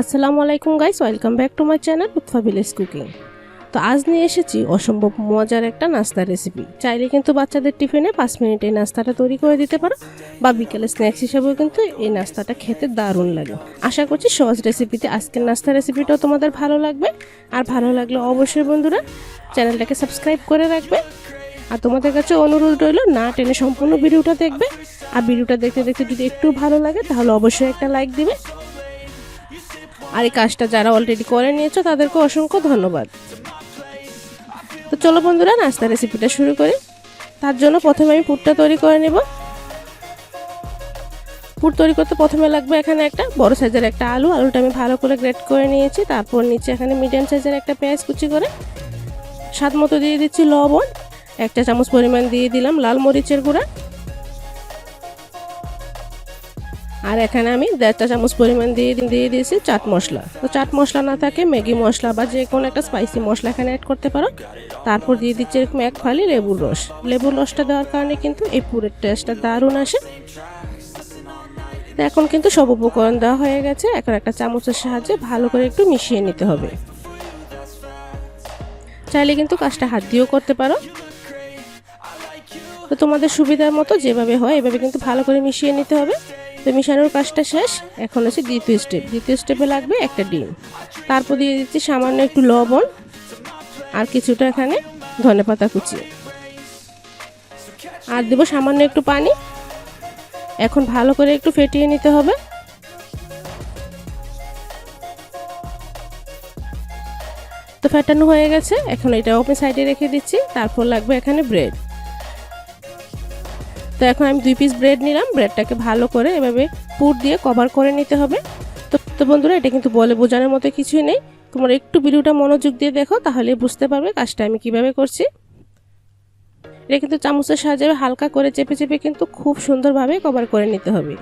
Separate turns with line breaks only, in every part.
আসসালামু আলাইকুম guys, welcome back to my channel Utfa village cooking তো আজ নিয়ে এসেছি অসম্ভব মজার একটা নাস্তার রেসিপি চাইলে কিন্তু বাচ্চাদের টিফিনে পাঁচ মিনিটে এই নাস্তাটা তৈরি করে দিতে পারো, বা বিকেলে স্ন্যাক্স হিসেবেও কিন্তু এই নাস্তাটা খেতে দারুণ লাগে। আশা করছি সহজ রেসিপিতে আজকের নাস্তার রেসিপিটাও তোমাদের ভালো লাগবে। আর ভালো লাগলে অবশ্যই বন্ধুরা চ্যানেলটাকে সাবস্ক্রাইব করে রাখবে। আর তোমাদের কাছে অনুরোধ রইল, না টেনে সম্পূর্ণ ভিডিওটা দেখবে। আর ভিডিওটা দেখতে দেখতে যদি একটু ভালো লাগে, তাহলে অবশ্যই একটা লাইক দিবে। আর এই কাজটা যারা অলরেডি করে নিয়েছো, তাদেরকে অসংখ্য ধন্যবাদ। তো চলো বন্ধুরা নাস্তা রেসিপিটা শুরু করি। তার জন্য প্রথমে আমি পুরটা তৈরি করে নেব। পুর তৈরি করতে প্রথমে লাগবে এখানে একটা বড় সাইজের একটা আলু। আলুটা আমি ভালো করে গ্রেট করে নিয়েছি। তারপর নিচে এখানে মিডিয়াম সাইজের একটা পেঁয়াজ কুচি করে স্বাদ মতো দিয়ে দিচ্ছি লবণ। একটা চামচ পরিমাণ দিয়ে দিলাম লাল মরিচের গুঁড়া। আর এখানে আমি দেড়টা চামচ পরিমাণ দিয়ে দিয়ে দিয়েছি চাট মশলা। তো চাট মশলা না থাকে, ম্যাগি মশলা বা যে কোনো একটা স্পাইসি মশলা এখানে অ্যাড করতে পারো। তারপর দিয়ে দিচ্ছি এরকম এক ফালি লেবুর রস। লেবুর রসটা দেওয়ার কারণে কিন্তু এই পুরের টেস্টটা দারুণ আসে। এখন কিন্তু সব উপকরণ দেওয়া হয়ে গেছে। এখন একটা চামচের সাহায্যে ভালো করে একটু মিশিয়ে নিতে হবে। চাইলে কিন্তু কাজটা হাত দিয়েও করতে পারো। তো তোমাদের সুবিধার মতো যেভাবে হয়, এভাবে কিন্তু ভালো করে মিশিয়ে নিতে হবে। তো মিশানোর কাজটা শেষ। এখন আছে দ্বিতীয় স্টেপ দ্বিতীয় স্টেপে লাগবে একটা ডিম। তারপর দিয়ে দিচ্ছি সামান্য একটু লবণ আর কিছুটা এখানে ধনে পাতা কুচি। আর দেবো সামান্য একটু পানি। এখন ভালো করে একটু ফেটিয়ে নিতে হবে। তো ফেটানো হয়ে গেছে। এখন এটা ওপেন সাইডে রেখে দিচ্ছি। তারপর লাগবে এখানে ব্রেড তো এখন আমি দুই পিস ব্রেড নিলাম। ব্রেডটাকে ভালো করে এভাবে পুর দিয়ে কভার করে নিতে হবে। তো তো বন্ধুরা, এটা কিন্তু বলে বোঝানোর মতো কিছুই নেই। তোমরা একটু ভিডিওটা মনোযোগ দিয়ে দেখো, তাহলে বুঝতে পারবে কাজটা আমি কীভাবে করছি। এটা কিন্তু চামচের সাহায্যে হালকা করে চেপে চেপে কিন্তু খুব সুন্দরভাবে কভার করে নিতে হবে।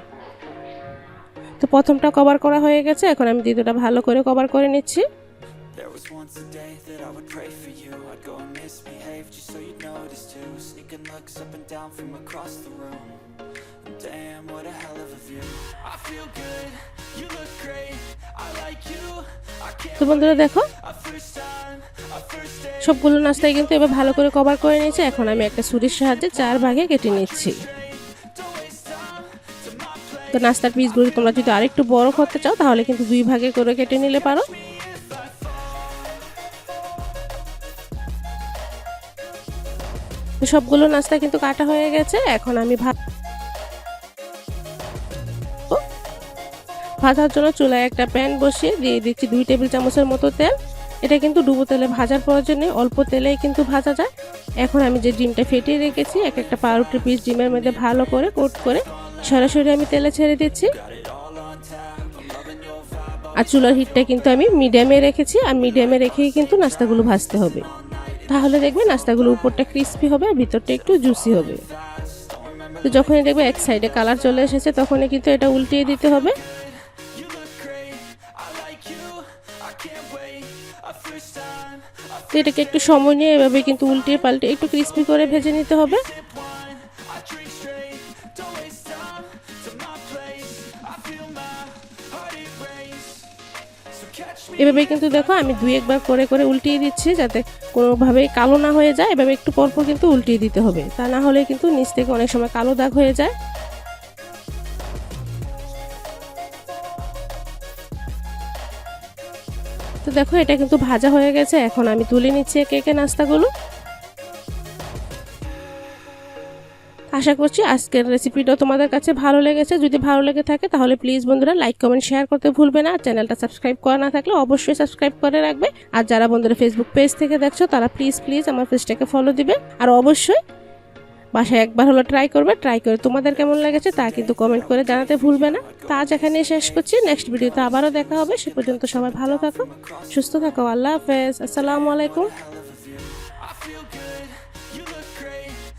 তো প্রথমটা কভার করা হয়ে গেছে। এখন আমি দ্বিতীয়টা ভালো করে কভার করে নিচ্ছি।
There was once a day that I would pray for you I'd go and misbehave just so you'd notice too Sneaking looks up and down from across the room Damn, what a hell of a view I feel good, you look great I like you, I can't
তো বন্ধুরা দেখো সবগুলো নাস্তায় কিন্তু এবার ভালো করে cover করে নিয়েছি এখন আমি একটা ছুরির সাহায্যে চার ভাগে কেটে নিচ্ছি তো নাস্তার পিসগুলো তোমরা যদি আরেকটু বড় করতে চাও তাহলে কিন্তু দুই ভাগে করে কেটে নিলে পারো তো সবগুলো নাস্তা কিন্তু কাটা হয়ে গেছে, এখন আমি ভাত ভাজার জন্য চুলায় একটা প্যান বসিয়ে দিয়ে দিচ্ছি দুই টেবিল চামচের মতো তেল। এটা কিন্তু ডুবো তেলে ভাজার প্রয়োজন নেই, অল্প তেলেই কিন্তু ভাজা যায়। এখন আমি যে ডিমটা ফেটিয়ে রেখেছি, এক একটা পাউরুটির পিস ডিমের মধ্যে ভালো করে কোট করে সরাসরি আমি তেলে ছেড়ে দিচ্ছি। আর চুলার হিটটা কিন্তু আমি মিডিয়ামে রেখেছি, আর মিডিয়ামে রেখেই কিন্তু নাস্তাগুলো ভাজতে হবে। তাহলে দেখবেন নাস্তাগুলো উপরটা ক্রিস্পি হবে আর ভিতরটা একটু জুসি হবে। তো যখনই দেখবে এক সাইডে কালার চলে এসেছে, তখনই কিন্তু এটা উল্টিয়ে দিতে হবে। তো এটাকে একটু সময় নিয়ে এভাবে কিন্তু উল্টিয়ে পাল্টে একটু ক্রিস্পি করে ভেজে নিতে হবে। এভাবে কিন্তু দেখো, আমি দুই একবার করে করে উল্টিয়ে দিচ্ছি যাতে কোনোভাবেই কালো না হয়ে যায়। এভাবে একটু পরপর কিন্তু উল্টিয়ে দিতে হবে। তা না হলে কিন্তু নিচ থেকে অনেক সময় কালো দাগ হয়ে যায়। তো দেখো, এটা কিন্তু ভাজা হয়ে গেছে। এখন আমি তুলে নিচ্ছি একে একে নাস্তাগুলো। আশা করছি আজকের রেসিপিটাও তোমাদের কাছে ভালো লেগেছে। যদি ভালো লেগে থাকে, তাহলে প্লিজ বন্ধুরা লাইক কমেন্ট শেয়ার করতে ভুলবে না। আর চ্যানেলটা সাবস্ক্রাইব করা না থাকলে অবশ্যই সাবস্ক্রাইব করে রাখবে। আর যারা বন্ধুরা ফেসবুক পেজ থেকে দেখছ, তারা প্লিজ প্লিজ আমার পেজটাকে ফলো দিবে। আর অবশ্যই বাসায় একবার হলো ট্রাই করবে। ট্রাই করে তোমাদের কেমন লেগেছে তা কিন্তু কমেন্ট করে জানাতে ভুলবে না। তা আজ এখানে শেষ করছি। নেক্সট ভিডিওতে আবারও দেখা হবে। সে পর্যন্ত সবাই ভালো থাকো, সুস্থ থাকো। আল্লাহ হাফেজ। আসসালামু আলাইকুম।